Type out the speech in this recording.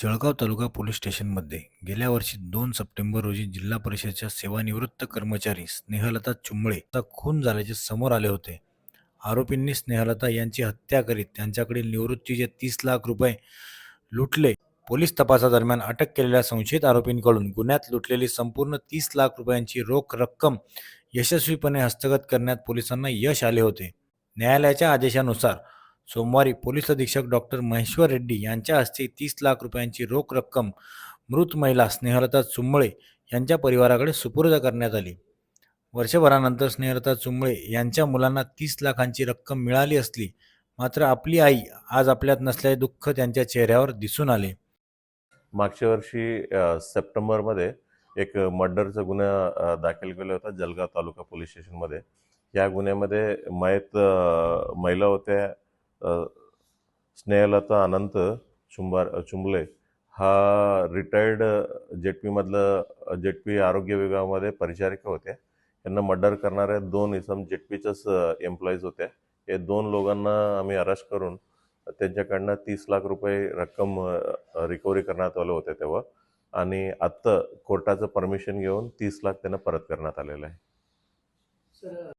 जळगाव तालुका police स्टेशनमध्ये गेल्या वर्षी दोन सप्टेंबर रोजी जिल्हा परिषदच्या सेवानिवृत्त कर्मचारी स्नेहलता चुंबळे चा खून झाल्याचे समोर आले होते. आरोपींनी स्नेहलता यांची हत्या करीत त्यांच्याकडील निवृत्तीचे तीस लाख रुपये लुटले. पोलीस तपासादरम्यान अटक केलेल्या संशयित आरोपींकडून गुन्ह्यात लुटलेली संपूर्ण तीस लाख रुपयांची रोख रक्कम यशस्वीपणे हस्तगत करण्यात पोलिसांना यश आले होते. न्यायालयाच्या आदेशानुसार सोमवारी पोलीस अधीक्षक डॉक्टर महेश्वर रेड्डी यांच्या हस्ते तीस लाख रुपयांची रोख रक्कम मृत महिला स्नेहलता चुंबळे यांच्या परिवाराकडे सुपूर्द करण्यात आली. वर्षभरानंतर स्नेहलता चुंबळे यांच्या मुलांना तीस लाखांची रक्कम मिळाली असली मात्र आपली आई आज आपल्यात नसल्याचे दुःख त्यांच्या चेहऱ्यावर दिसून आले. मागच्या वर्षी अ, सप्टेंबरमध्ये एक मर्डरचा गुन्हा अ, दाखल केला होता जलगाव तालुका पोलीस स्टेशनमध्ये. या गुन्ह्यामध्ये मयत अ, महिला होत्या स्नेहलता अनंत चुंबार चुंबले हा रिटायर्ड जेटपीमधलं जेटपी आरोग्य विभागामध्ये परिचारिका होत्या. त्यांना मर्डर करणाऱ्या दोन इसम जेटपीच्याच एम्प्लॉईज होत्या. हे दोन लोकांना आम्ही अरेस्ट करून त्यांच्याकडनं तीस लाख रुपये रक्कम रिकव्हरी करण्यात आलं होतं तेव्हा. आणि आत्ता कोर्टाचं परमिशन घेऊन तीस लाख त्यांना परत करण्यात आलेलं आहे. सर